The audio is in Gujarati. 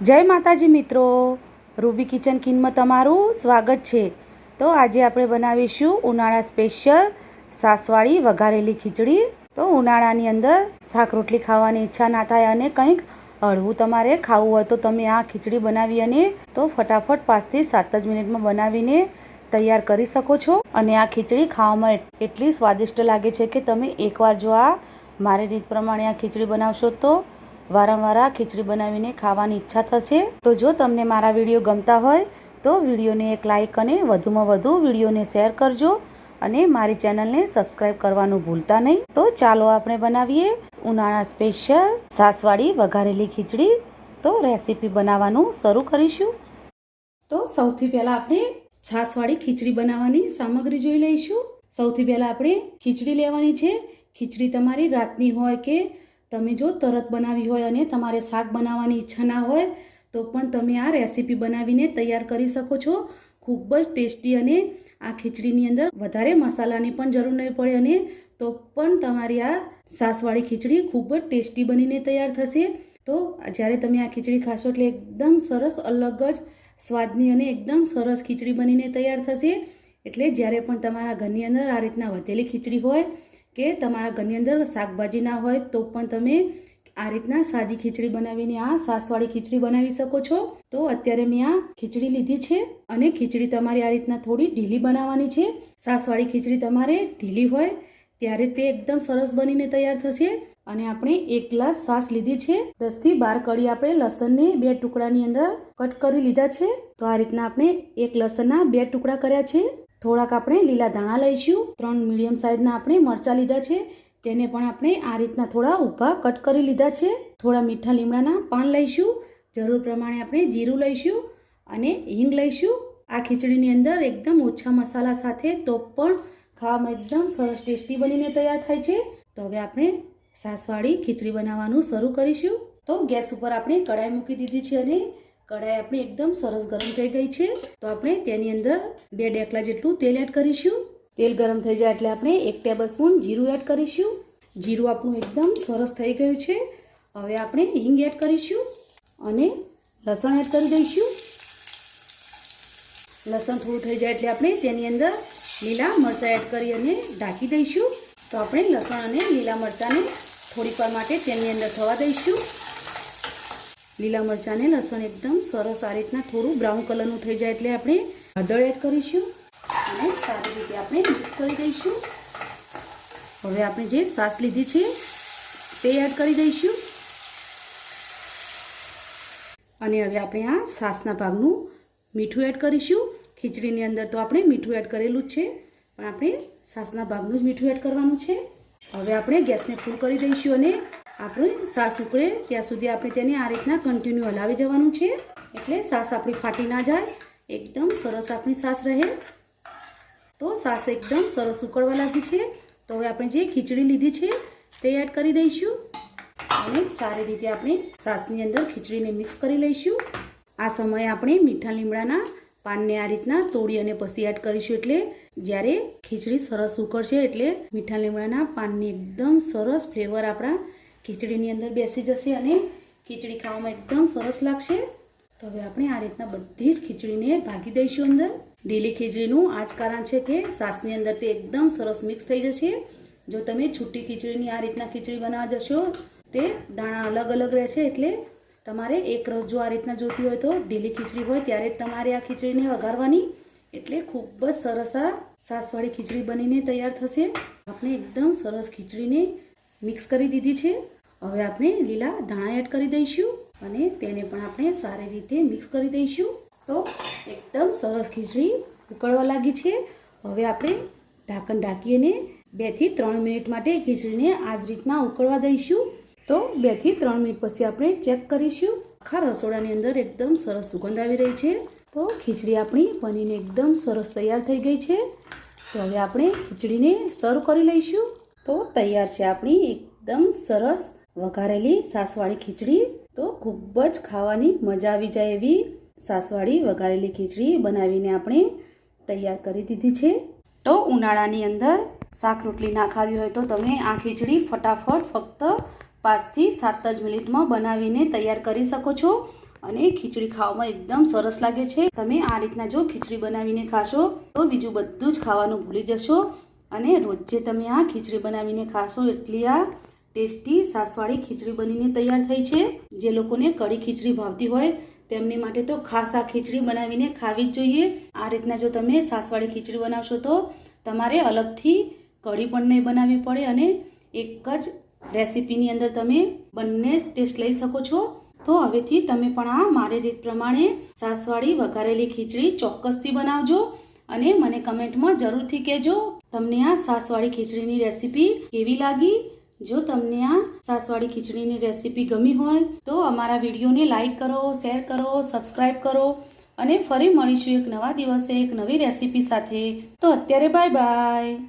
જય માતાજી મિત્રો. રૂબી કિચન કિનમાં તમારું સ્વાગત છે. તો આજે આપણે બનાવીશું ઉનાળા સ્પેશિયલ સાસવાળી વઘારેલી ખીચડી. તો ઉનાળાની અંદર શાક રોટલી ખાવાની ઈચ્છા ના થાય અને કંઈક હળવું તમારે ખાવું હોય તો તમે આ ખીચડી બનાવી અને તો ફટાફટ પાંચથી સાત જ મિનિટમાં બનાવીને તૈયાર કરી શકો છો. અને આ ખીચડી ખાવામાં એટલી સ્વાદિષ્ટ લાગે છે કે તમે એકવાર જો આ મારી રીત પ્રમાણે આ ખીચડી બનાવશો તો વારંવાર આ ખીચડી બનાવીને ખાવાની ઈચ્છા થશે? તો જો તમને મારા વીડિયો ગમતા હોય, તો વિડીયોને એક લાઇક અને વધુમાં વધુ વિડીયોને શેર કરજો અને મારી ચેનલને સબસ્ક્રાઈબ કરવાનું ભૂલતા નહીં. તો ચાલો આપણે બનાવીએ ઉનાળા સ્પેશિયલ સાસવાડી વઘારેલી ખીચડી. તો રેસીપી બનાવવાનું શરૂ કરીશું. તો સૌથી પહેલાં આપણે છાશવાળી ખીચડી બનાવવાની સામગ્રી જોઈ લઈશું. સૌથી પહેલાં આપણે ખીચડી લેવાની છે. ખીચડી તમારી રાતની હોય કે તમે જો તરત બનાવી હોય અને તમારે શાક બનાવવાની ઈચ્છા ના હોય, તો પણ તમે આ રેસીપી બનાવીને તૈયાર કરી શકો છો. ખૂબ જ ટેસ્ટી અને આ ખીચડીની અંદર વધારે મસાલાની પણ જરૂર નહીં પડે અને તો પણ તમારી આ સાસવાળી ખીચડી ખૂબ જ ટેસ્ટી બનીને તૈયાર થશે. તો જ્યારે તમે આ ખીચડી ખાશો એટલે એકદમ સરસ અલગ જ સ્વાદની અને એકદમ સરસ ખીચડી બનીને તૈયાર થશે. એટલે જ્યારે પણ તમારા ઘરની અંદર આ રીતના વધેલી ખીચડી હોય કે તમારા ઘરની અંદર શાકભાજી ના હોય તો પણ તમે આ રીતના સાદી ખીચડી બનાવીને આ સાસવાળી ખીચડી બનાવી શકો છો. તો અત્યારે મેં આ ખીચડી લીધી છે અને ખીચડી તમારી આ રીતના થોડી ઢીલી બનાવવાની છે. સાસવાળી ખીચડી તમારે ઢીલી હોય ત્યારે તે એકદમ સરસ બનીને તૈયાર થશે અને આપણે એક ગ્લાસ સાસ લીધી છે. દસથી બાર કળી આપણે લસણને બે ટુકડાની અંદર કટ કરી લીધા છે. તો આ રીતના આપણે એક લસણના બે ટુકડા કર્યા છે. થોડાક આપણે લીલા ધાણા લઈશું. ત્રણ મીડિયમ સાઇઝના આપણે મરચાં લીધા છે. તેને પણ આપણે આ રીતના થોડા ઊભા કટ કરી લીધા છે. થોડા મીઠા લીમડાના પાન લઈશું. જરૂર પ્રમાણે આપણે જીરું લઈશું અને હિંગ લઈશું. આ ખીચડીની અંદર એકદમ ઓછા મસાલા સાથે તો પણ ખાવામાં એકદમ સરસ ટેસ્ટી બનીને તૈયાર થાય છે. તો હવે આપણે સાસવાળી ખીચડી બનાવવાનું શરૂ કરીશું. તો ગેસ ઉપર આપણે કઢાઈ મૂકી દીધી છે અને કઢાઈ આપણી એકદમ સરસ ગરમ થઈ ગઈ છે. તો આપણે તેની અંદર બે ડેકલા જેટલું તેલ એડ કરીશું. તેલ ગરમ થઈ જાય એટલે આપણે એક ટેબલ સ્પૂન જીરું એડ કરીશું. જીરું આપણું એકદમ સરસ થઈ ગયું છે. હવે આપણે હિંગ એડ કરીશું અને લસણ એડ કરી દઈશું. લસણ થોડું થઈ જાય એટલે આપણે તેની અંદર લીલા મરચાં એડ કરી અને ઢાંકી દઈશું. તો આપણે લસણ અને લીલા મરચાંને થોડીક માટે તેની અંદર થવા દઈશું. લીલા મરચાંને લસણ એકદમ સરસ આ રીતના થોડું બ્રાઉન કલરનું થઈ જાય એટલે આપણે હળદર એડ કરીશું અને સારી રીતે આપણે મિક્સ કરી દઈશું. હવે આપણે જે સાસ લીધી છે તે એડ કરી દઈશું. અને હવે આપણે આ સાસના ભાગનું મીઠું એડ કરીશું. ખીચડીની અંદર તો આપણે મીઠું એડ કરેલું જ છે, પણ આપણે સાસના ભાગનું જ મીઠું એડ કરવાનું છે. હવે આપણે ગેસને ફૂલ કરી દઈશું અને આપણે સાસ ઉકળે, ત્યાં સુધી આપણે તેને આ રીતના કન્ટિન્યુ હલાવી જવાનું છે. એટલે સાસ આપણી ફાટી ના જાય, એકદમ સરસ આપણી સાસ રહે. તો સાસ એકદમ સરસ ઉકળવા લાગી છે. તો હવે આપણે જે ખીચડી લીધી છે, તે એડ કરી દઈશું. અને સારી રીતે આપણે સાસની અંદર ખીચડીને મિક્સ કરી લઈશું. આ સમયે આપણે મીઠા લીમડાના પાનને આ રીતના તોડી અને પછી એડ કરીશું. એટલે જ્યારે ખીચડી સરસ ઉકળશે, એટલે મીઠા લીમડાના પાનની એકદમ સરસ ફ્લેવર આપણા ખીચડીની અંદર બેસી જશે અને ખીચડી ખાવામાં એકદમ સરસ લાગશે. તો હવે આપણે આ રીતના બધી જ ખીચડીને ભાગી દઈશું અંદર. ઢીલી ખીચડીનું આ જ કારણ છે કે સાસની અંદર તે એકદમ સરસ મિક્સ થઈ જશે. જો તમે છૂટી ખીચડીની આ રીતના ખીચડી બનાવવા જશો, તે દાણા અલગ અલગ રહેશે એટલે તમારે એક રસ જો આ રીતના જોતી હોય તો ઢીલી ખીચડી હોય ત્યારે તમારે આ ખીચડીને વઘારવાની. એટલે ખૂબ જ સરસ આ સાસવાળી ખીચડી બનીને તૈયાર થશે. આપણે એકદમ સરસ ખીચડીને મિક્સ કરી દીધી છે. હવે આપણે લીલા ધાણા એડ કરી દઈશું અને તેને પણ આપણે સારી રીતે મિક્સ કરી દઈશું. તો એકદમ સરસ ખીચડી ઉકળવા લાગી છે. હવે આપણે ઢાંકણ ઢાંકીને બેથી ત્રણ મિનિટ માટે ખીચડીને આ જ રીતના ઉકળવા દઈશું. તો બેથી ત્રણ મિનિટ પછી આપણે ચેક કરીશું. આખા રસોડાની અંદર એકદમ સરસ સુગંધ આવી રહી છે. તો ખીચડી આપણી બનીને એકદમ સરસ તૈયાર થઈ ગઈ છે. તો હવે આપણે ખીચડીને સર્વ કરી લઈશું. તો તૈયાર છે આપણી એકદમ સરસ વઘારેલી સાસવાળી ખીચડી. તો ખૂબ જ ખાવાની મજા આવી જાય એવી સાસવાળી વઘારેલી ખીચડી બનાવીને આપણે તૈયાર કરી દીધી છે. તો ઉનાળાની અંદર શાક રોટલી ના ખાવી હોય તો તમે આ ખીચડી ફટાફટ ફક્ત પાંચથી સાત જ મિનિટમાં બનાવીને તૈયાર કરી શકો છો અને ખીચડી ખાવામાં એકદમ સરસ લાગે છે. તમે આ રીતના જો ખીચડી બનાવીને ખાશો તો બીજું બધું જ ખાવાનું ભૂલી જશો. અને રોજે તમે આ ખીચડી બનાવીને ખાશો એટલી આ ટેસ્ટી સાસવાળી ખીચડી બનીને તૈયાર થઈ છે. જે લોકોને કઢી ખીચડી ભાવતી હોય તેમની માટે તો ખાસ આ ખીચડી બનાવીને ખાવી જ જોઈએ. આ રીતના જો તમે સાસવાળી ખીચડી બનાવશો તો તમારે અલગથી કઢી પણ નહીં બનાવવી પડે અને એક જ રેસીપીની અંદર તમે બંને ટેસ્ટ લઈ શકો છો. તો હવેથી તમે પણ આ મારી રીત પ્રમાણે સાસવાળી વઘારેલી ખીચડી ચોક્કસથી બનાવજો અને મને કમેન્ટમાં જરૂરથી કહેજો તમને આ સાસવાળી ખીચડીની રેસીપી કેવી લાગી? જો તમને આ સાસવાળી ખીચડીની રેસીપી ગમી હોય, તો અમારા વિડીયોને લાઈક કરો, શેર કરો સબસ્ક્રાઈબ કરો અને ફરી મળીશું એક નવા દિવસે એક નવી રેસીપી સાથે. તો અત્યારે બાય બાય.